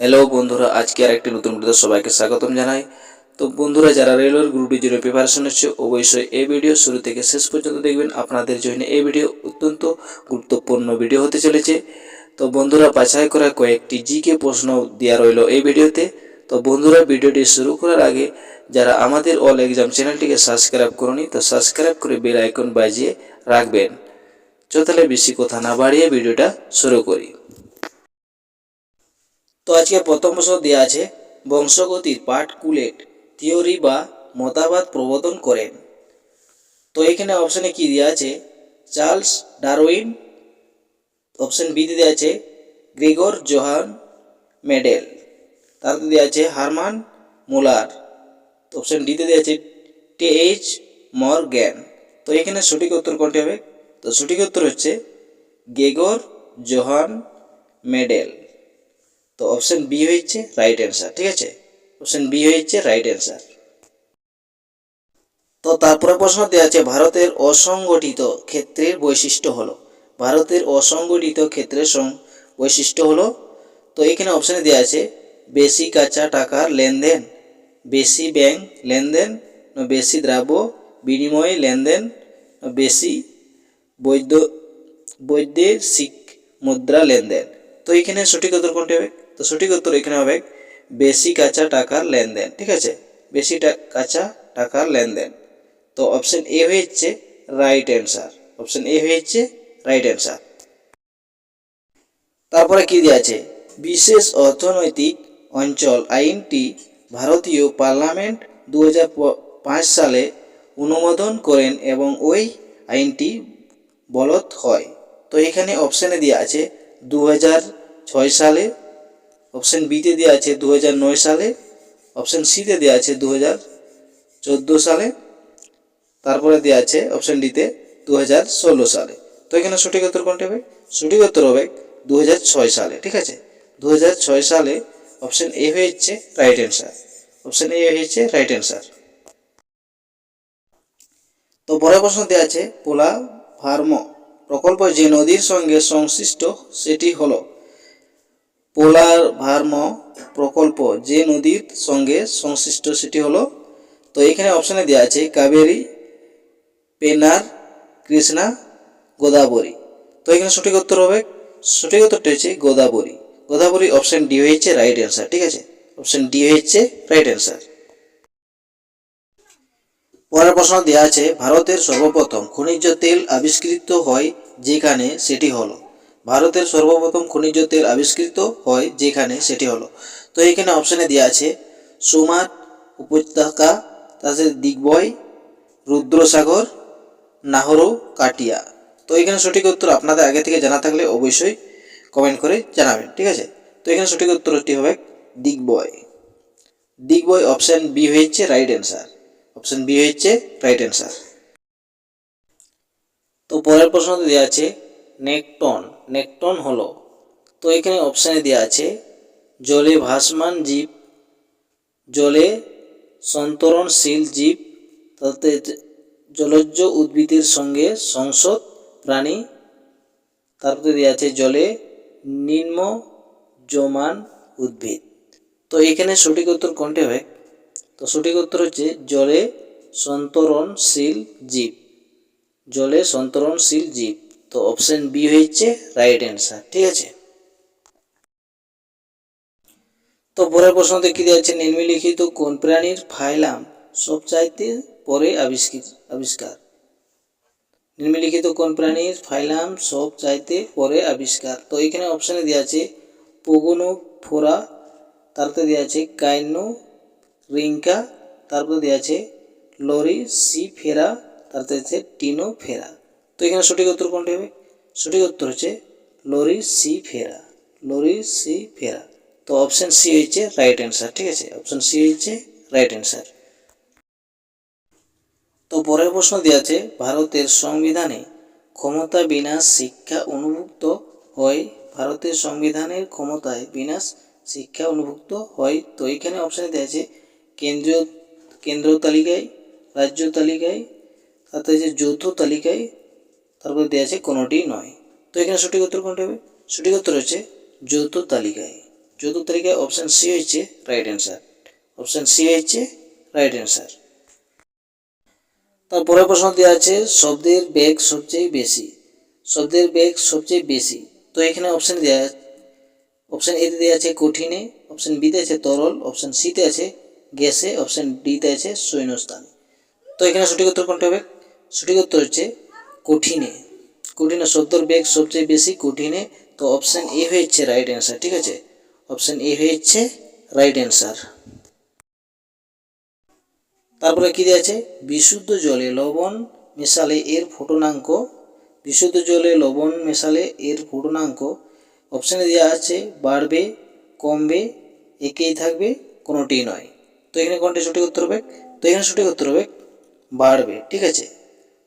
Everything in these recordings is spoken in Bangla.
হ্যালো বন্ধুরা, আজকে আর একটি নতুন ভিডিও সবাইকে স্বাগতম জানাই। তো বন্ধুরা, যারা রেলওয়ের গ্রুপ ডি জিরো প্রিপারেশন হচ্ছে অবশ্যই এই ভিডিও শুরু থেকে শেষ পর্যন্ত দেখবেন। আপনাদের জন্য এই ভিডিও অত্যন্ত গুরুত্বপূর্ণ ভিডিও হতে চলেছে। তো বন্ধুরা, বাছাই করা কয়েকটি জিকে প্রশ্ন দেওয়া রইল এই ভিডিওতে তো। বন্ধুরা ভিডিওটি শুরু করার আগে, যারা আমাদের অল এক্সাম চ্যানেলটিকে সাবস্ক্রাইব করনি, তো সাবস্ক্রাইব করে বেল আইকন বাজিয়ে রাখবেন। চো বেশি কথা না বাড়িয়ে ভিডিওটা শুরু করি। তো আজকে প্রথম প্রশ্ন দেওয়া আছে বংশগতির পার্টকুলেট থিওরি বা মতবাদ প্রবর্তন করেন। তো এখানে অপশানে কি দেওয়া আছে? চার্লস ডারউইন অপশান বিতে দেওয়া আছে গ্রেগর জোহান মেডেল। তারপরে দেওয়া আছে হারমান মুলার। অপশান ডিতে দেওয়া আছে টি এইচ মরগ্যান। তো এখানে সঠিক উত্তর কোনটি হবে? তো সঠিক উত্তর হচ্ছে গেগর জোহান মেডেল। তো অপশন বি হচ্ছে রাইট অ্যান্সার ঠিক আছে? অপশন বি হচ্ছে রাইট অ্যান্সার তো তারপরে প্রশ্ন দেওয়া আছে, ভারতের অসংগঠিত ক্ষেত্রের বৈশিষ্ট্য হলো, ভারতের অসংগঠিত ক্ষেত্রের বৈশিষ্ট্য হলো, তো এখানে অপশানে দেওয়া আছে, বেশি কাঁচা টাকার লেনদেন, বেশি ব্যাংক লেনদেন বেশি দ্রব্য বিনিময় লেনদেন বেশি বৈধ বৈদেশিক মুদ্রা লেনদেন। তো এখানে সঠিক উত্তর কোনটি হবে? তো সঠিক উত্তর এখানে হবে বেশি কাঁচা টাকার লেনদেন, ঠিক আছে? বেশি কাঁচা টাকার লেনদেন। তো অপশন এ হচ্ছে রাইট অ্যান্সার অপশন এ হচ্ছে রাইট অ্যান্সার তারপরে কি দেওয়া আছে? বিশেষ অর্থনৈতিক অঞ্চল আইনটি ভারতীয় পার্লামেন্ট দু সালে অনুমোদন করেন এবং ওই আইনটি বলৎ হয়। তো এখানে অপশানে দেওয়া আছে দু সালে অপশান বিতে দেওয়া আছে দু সালে অপশান সিতে দেওয়া আছে দু সালে, তারপরে দেওয়া আছে অপশান ডিতে দু হাজার ষোলো সালে। তো এখানে সঠিক উত্তর কোনটি হবে? সঠিক উত্তর হবে দু সালে, ঠিক আছে? দু সালে অপশান এ হয়েছে রাইট অ্যান্সার অপশান এ হয়েছে রাইট অ্যান্সার তো পরের প্রশ্ন দেওয়া আছে পোলা ফার্ম প্রকল্প যে নদীর সঙ্গে সংশ্লিষ্ট, সেটি হলো পোলার ভার্ম প্রকল্প যে নদীর সঙ্গে সংশ্লিষ্ট সেটি হলো, তো এখানে অপশানে দেওয়া আছে, কাবেরী পেনার কৃষ্ণা, গোদাবরী। তো এখানে সঠিক উত্তর হবে, সঠিক উত্তরটি হচ্ছে গোদাবরী। গোদাবরী অপশান ডি হয়েছে রাইট অ্যান্সার ঠিক আছে? অপশান ডি হচ্ছে রাইট অ্যান্সার পরের প্রশ্ন দেওয়া আছে, ভারতের সর্বপ্রথম খনিজ তেল আবিষ্কৃত হয় যেখানে সেটি হলো। ভারতের সর্বপ্রথম খনিজ তেল আবিষ্কৃত হয় যেখানে সেটি হলো। তো এখানে অপশানে দেওয়া আছে, সুমাত উপত্যকা তাছাড়া দিগ্বয় রুদ্রসাগর, নাহরু, কাটিয়া। তো এখানে সঠিক উত্তর আপনাদের আগে থেকে জানা থাকলে অবশ্যই কমেন্ট করে জানাবেন, ঠিক আছে? তো এখানে সঠিক উত্তরটি হবে দিগ্বয় দিগ্বয় অপশান বি হয়েছে রাইট অ্যান্সার অপশন বি হচ্ছে রাইট অ্যান্সার তো পরের প্রশ্নতে দেওয়া আছে নেকটন। নেকটন হলো। তো এখানে অপশানে দেওয়া আছে, জলে ভাসমান জীব, জলে সন্তরণশীল জীব, তাতে জলজ উদ্ভিদের সঙ্গে সংসদ প্রাণী, তারপরে দেওয়া আছে জলে নিম্ন জমান উদ্ভিদ। তো এখানে সঠিক উত্তর কোনটি হবে? তো সঠিক উত্তর হচ্ছে জলে সন্তরণশীল জীব। জলে সন্তরণশীল জীব। তো অপশন বি হচ্ছে রাইট অ্যান্সার ঠিক আছে? তো পরের প্রশ্নতে কি দেওয়া আছে নিম্নলিখিত কোন প্রাণীর ফাইলাম সবচাইতে পরে আবিষ্কৃত, আবিষ্কার? নিম্নলিখিত কোন প্রাণীর ফাইলাম সব চাইতে পরে আবিষ্কার? তো এখানে অপশানে দেওয়া আছে পোগোনো ফোরা তারপরে দেওয়া আছে কাইনো রিঙ্কা তারপরে দেওয়া আছে লরি সি ফেরা তারপরে আছে টিনো ফেরা তো এখানে সঠিক উত্তর কোনটি হবে? সঠিক উত্তর হচ্ছে লরি সি ফেরা লরি সি ফেরা তো অপশান সি হচ্ছে রাইট অ্যান্সার ঠিক আছে? অপশান সি হচ্ছে রাইট অ্যান্সার তো পরের প্রশ্ন দেওয়া আছে, ভারতের সংবিধানে ক্ষমতা বিনাশ শিক্ষা অনুভুক্ত হয়? ভারতের সংবিধানের ক্ষমতায় বিনাশ শিক্ষা অনুভুক্ত হয়? তো এখানে অপশানে দেওয়া আছে, কেন্দ্রীয় কেন্দ্র তালিকায়, রাজ্য তালিকায় তাতে যে যৌথ তালিকায় তারপরে দেওয়া আছে কোনোটি নয়। তো এখানে সঠিক উত্তর কোনটি হবে? সঠিক উত্তর হচ্ছে যৌথ তালিকায়। যৌথ তালিকায় অপশান সি হচ্ছে রাইট অ্যান্সার অপশান সি হচ্ছে রাইট অ্যান্সার তারপরে প্রশ্ন দেওয়া আছে শব্দের বেগ সবচেয়ে বেশি। শব্দের বেগ সবচেয়ে বেশি। তো এখানে অপশান দেওয়া অপশান এতে দেওয়া আছে কঠিনে অপশান বিতে আছে তরল অপশান সিতে আছে গ্যাসে অপশান ডিতে আছে শূন্যস্থানে তো এখানে সঠিক উত্তর কোনটা হবে? সঠিক উত্তর হচ্ছে কঠিনে। কঠিনে শব্দের বেগ সবচেয়ে বেশি কঠিনে, তো অপশান এ হচ্ছে রাইট অ্যান্সার ঠিক আছে? অপশান এ হচ্ছে রাইট অ্যান্সার তারপরে কি দেওয়া আছে? বিশুদ্ধ জলে লবণ মেশালে এর ফোটনাঙ্ক। বিশুদ্ধ জলে লবণ মেশালে এর ফোটনাঙ্ক। অপশানে দেওয়া আছে, বাড়বে, কমবে, একেই থাকবে কোনোটি নয়। তো এখানে কোনটি সঠিক উত্তর হবে? তো এখানে সঠিক উত্তর হবে বাড়বে, ঠিক আছে?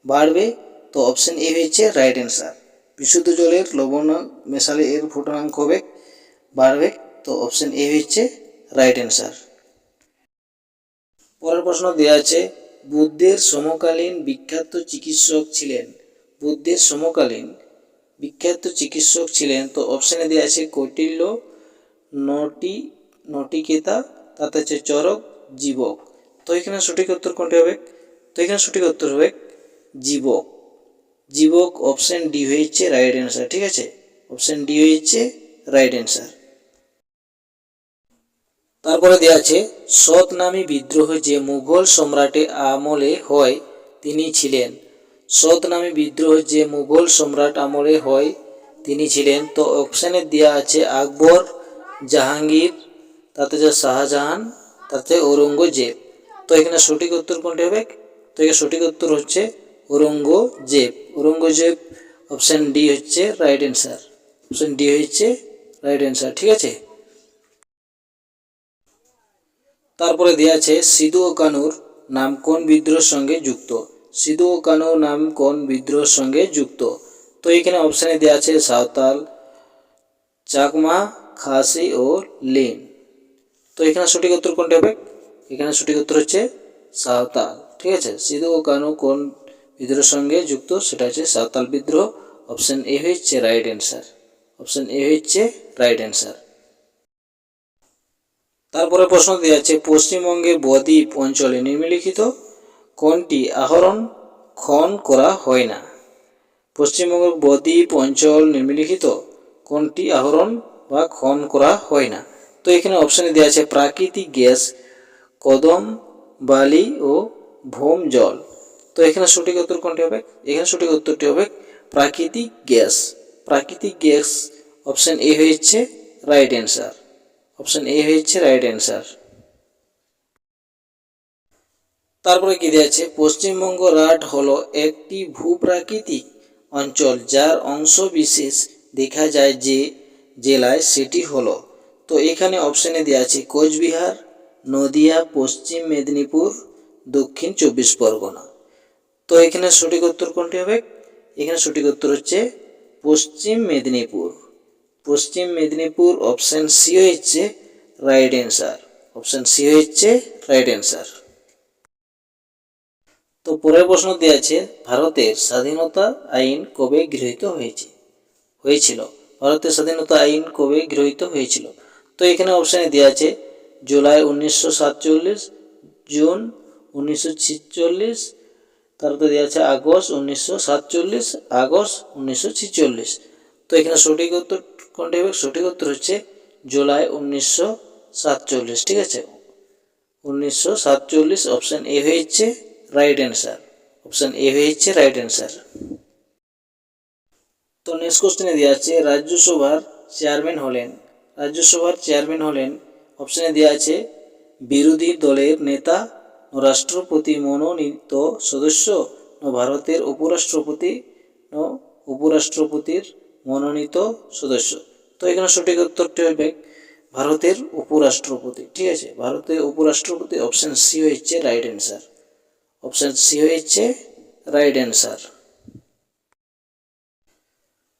বাড়বে তো অপশান এ হচ্ছে রাইট অ্যান্সার বিশুদ্ধ জলের লবণ মেশালে এর ফুটনাঙ্ক হবে, বাড়বে। তো অপশান এ হচ্ছে রাইট অ্যান্সার পরের প্রশ্ন দেওয়া আছে, বুদ্ধের সমকালীন বিখ্যাত চিকিৎসক ছিলেন। বুদ্ধের সমকালীন বিখ্যাত চিকিৎসক ছিলেন, তো অপশানে দেওয়া আছে কৌটিল্য নটি, নটিকেতা, তাতে আছে চরক, জীবক। তো এখানে সঠিক উত্তর কোনটি হবে? তো এখানে সঠিক উত্তর হবে জীবক। জীবক অপশান ডি হয়েছে রাইট অ্যান্সার, ঠিক আছে? অপশান ডি হয়েছে রাইট অ্যান্সার। তারপরে দেওয়া আছে, সৎ নামী বিদ্রোহ যে মুঘল সম্রাটের আমলে হয়, তিনি ছিলেন। সৎ নামী বিদ্রোহ যে মুঘল সম্রাট আমলে হয়, তিনি ছিলেন। তো অপশানে দেওয়া আছে, আকবর জাহাঙ্গীর, তাতে যে শাহজাহান, তাতে ঔরঙ্গজেব। তো এখানে সঠিক উত্তর কোনটি হবে? তো এখানে সঠিক উত্তর হচ্ছে ঔরঙ্গজেব। ঔরঙ্গজেব অপশান ডি হচ্ছে রাইট অ্যান্সার অপশান ডি হচ্ছে রাইট অ্যান্সার ঠিক আছে? তারপরে দেওয়া আছে সিধু ও কানুর নাম কোন বিদ্রোহের সঙ্গে যুক্ত? সিধু ও কানুর নাম কোন বিদ্রোহের সঙ্গে যুক্ত? তো এখানে অপশানে দেওয়া আছে সাঁওতাল, চাকমা, খাসি ও লিন। তো এখানে সঠিক উত্তর কোনটা হবে? এখানে সঠিক উত্তর হচ্ছে সাঁওতাল, ঠিক আছে? সিধু ও কানু কোন বিদ্রোহের সঙ্গে যুক্ত, সেটা হচ্ছে সাঁওতাল বিদ্রোহ অপশান এ হচ্ছে রাইট অ্যান্সার অপশান এ হচ্ছে রাইট অ্যান্সার তারপরে প্রশ্ন দেওয়া আছে পশ্চিমবঙ্গের বদ্বীপ অঞ্চলে নিম্নলিখিত কোনটি আহরণ খন করা হয় না? পশ্চিমবঙ্গের বদ্বীপ অঞ্চল নিম্নলিখিত কোনটি আহরণ বা খন করা হয় না? তো এখানে অপশানে দেওয়া আছে, প্রাকৃতিক গ্যাস, কদম, বালি ও ভোম জল। তো এখানে সঠিক উত্তর কোনটি হবে? এখানে সঠিক উত্তরটি হবে প্রাকৃতিক গ্যাস। প্রাকৃতিক গ্যাস অপশান এ হচ্ছে রাইট অ্যান্সার। অপশন এ হচ্ছে রাইট অ্যান্সার। তারপরে কি দেওয়া আছে? পশ্চিমবঙ্গ রাট হলো একটি ভূপ্রাকৃতিক অঞ্চল যার অংশ বিশেষ দেখা যায় যে জেলায় সেটি হলো। তো এখানে অপশানে দেওয়া আছে কোচবিহার, নদিয়া, পশ্চিম মেদিনীপুর, দক্ষিণ চব্বিশ পরগনা। তো এখানে সঠিক উত্তর কোনটি হবে? এখানে সঠিক উত্তর হচ্ছে পশ্চিম মেদিনীপুর। পশ্চিম মেদিনীপুর অপশান সি হচ্ছে রাইট অ্যান্সার অপশান সি হচ্ছে রাইট অ্যান্সার তো পরের প্রশ্ন দেওয়া আছে, ভারতের স্বাধীনতা আইন কবে গৃহীত হয়েছে? হয়েছিল। ভারতের স্বাধীনতা আইন কবে গৃহীত হয়েছিল? তো এখানে অপশানে দেওয়া আছে, জুলাই উনিশশো সাতচল্লিশ, জুন উনিশশো ছিচল্লিশ তারপরে দেওয়া আছে আগস্ট উনিশশো সাতচল্লিশ, আগস্ট উনিশশো তো এখানে সঠিক উত্তর কোনটি হবে? সঠিক উত্তর হচ্ছে জুলাই উনিশশো সাতচল্লিশ, ঠিক আছে? উনিশশো সাতচল্লিশ অপশান এ হয়েছে রাইট অ্যান্সার অপশান এ হয়েছে রাইট অ্যান্সার তো নেক্সট কোশ্চেনে দেওয়া আছে রাজ্যসভার চেয়ারম্যান হলেন। রাজ্যসভার চেয়ারম্যান হলেন। অপশানে দেওয়া আছে বিরোধী দলের নেতা রাষ্ট্রপতি মনোনীত সদস্য ভারতের উপরাষ্ট্রপতি উপরাষ্ট্রপতির মনোনীত সদস্য। তো এখানে সঠিক উত্তরটি হবে ভারতের উপরাষ্ট্রপতি। ঠিক আছে, ভারতের উপরাষ্ট্রপতি অপশান সি হচ্ছে রাইট অ্যান্সার অপশান সি হচ্ছে রাইট অ্যান্সার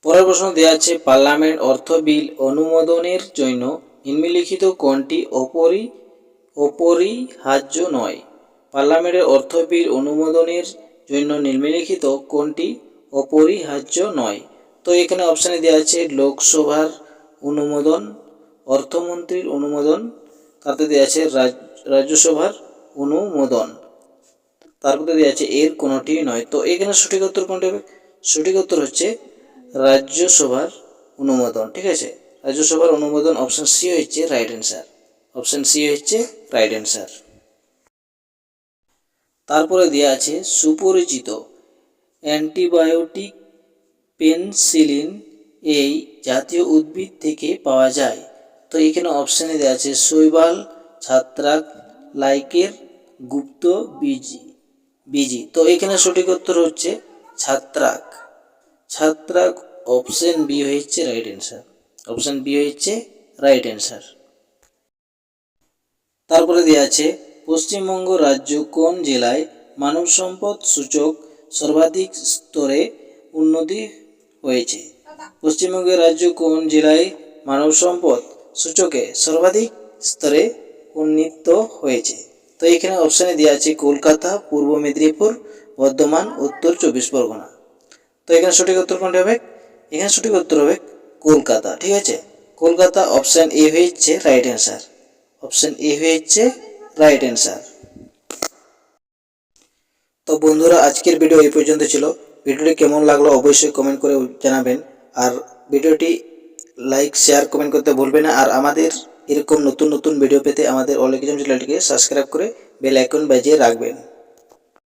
পরের প্রশ্ন দেওয়া আছে পার্লামেন্ট অর্থ বিল অনুমোদনের জন্য নিম্নলিখিত কোনটি অপরি, অপরিহার্য নয়? পার্লামেন্টের অর্থ বিল অনুমোদনের জন্য নিম্নলিখিত কোনটি অপরিহার্য নয়? তো এখানে অপশানে দেওয়া আছে লোকসভার অনুমোদন, অর্থমন্ত্রীর অনুমোদন তাতে দেওয়া আছে রাজ- রাজ্যসভার অনুমোদন। তারপরে দেওয়া আছে এর কোনোটি নয়। তো এখানে সঠিক উত্তর কোনটি হবে? সঠিক উত্তর হচ্ছে রাজ্যসভার অনুমোদন, ঠিক আছে? রাজ্যসভার অনুমোদন অপশান সি হচ্ছে রাইট অ্যান্সার অপশন সি হচ্ছে রাইট অ্যান্সার তারপরে দেওয়া আছে সুপরিচিত অ্যান্টিবায়োটিক পেনসিলিন এই জাতীয় উদ্ভিদ থেকে পাওয়া যায়। তো এখানে অপশানে দেওয়া আছে শৈবাল, ছাত্রাক, লাইকের, গুপ্ত বীজি বীজি। তো এখানে সঠিক উত্তর হচ্ছে ছাত্রাক। ছাত্রাক অপশন বি হচ্ছে রাইট অ্যান্সার অপশন বি হচ্ছে রাইট অ্যান্সার তারপরে দেওয়া আছে পশ্চিমবঙ্গ রাজ্য কোন জেলায় মানব সম্পদ সূচক সর্বাধিক স্তরে উন্নতি হয়েছে? পশ্চিমবঙ্গের রাজ্য কোন জেলায় মানব সম্পদ সূচকে সর্বাধিক স্তরে উন্নীত হয়েছে? তো এখানে অপশানে দেওয়া আছে কলকাতা, পূর্ব মেদিনীপুর, বর্ধমান, উত্তর চব্বিশ পরগনা। তো এখানে সঠিক উত্তর কোনটা হবে? এখানে সঠিক উত্তর হবে কলকাতা, ঠিক আছে? কলকাতা অপশান এ হয়েছে রাইট অ্যান্সার অপশান এ হচ্ছে রাইট অ্যান্সার তো বন্ধুরা, আজকের ভিডিও এই পর্যন্ত ছিল। ভিডিওটি কেমন লাগল অবশ্যই কমেন্ট করে জানাবেন। আর ভিডিওটি লাইক শেয়ার কমেন্ট করতে ভুলবেন না। আর আমাদের এরকম নতুন নতুন ভিডিও পেতে আমাদের অল চ্যানেলটিকে সাবস্ক্রাইব করে বেল আইকন বাজিয়ে রাখবেন।